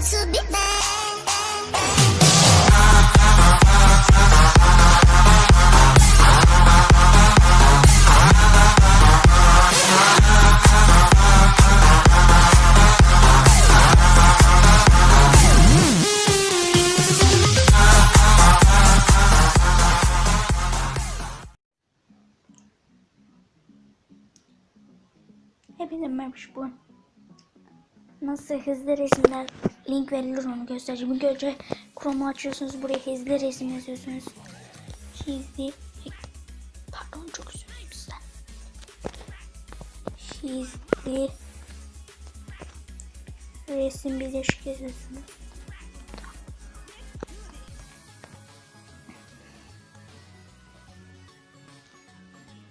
to be bu. Nasıl hızlı resimler verilir onu göstereceğim. İlk önce Chrome'u açıyorsunuz. Buraya hızlı resim yazıyorsunuz. Hızlı Pardon çok özür dilerim sizden. Resim birleşik yazıyorsunuz.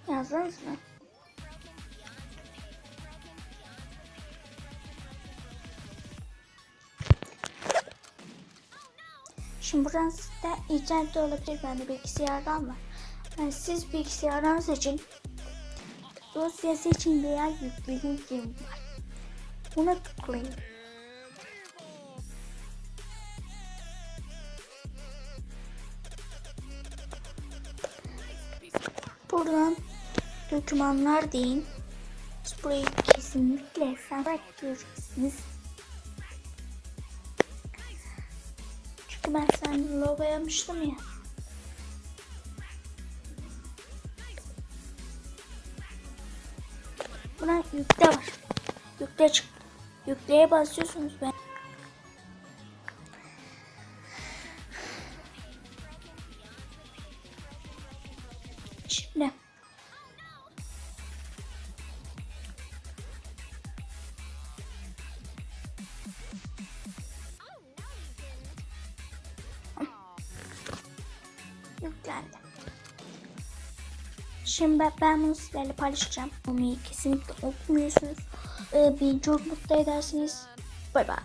Yazdınız mı? Şimdi buradan sizde internette olabilir bende bilgisayardan var. Yani siz bilgisayardan seçin. Dosyası için bir yer yükleyeceğim var. Buna tıklayın. Buradan dokümanlar deyin. Burayı kesinlikle sanat göreceksiniz. Ben sen logo yapmıştım ya. Buna yükle var. Yükle çık. Yükleye basıyorsunuz ben. Şimdi. Yüklendi. Şimdi ben, bunu sizlerle paylaşacağım. Onu kesinlikle okumuyorsunuz. Ee, beni çok mutlu edersiniz. Bay bay.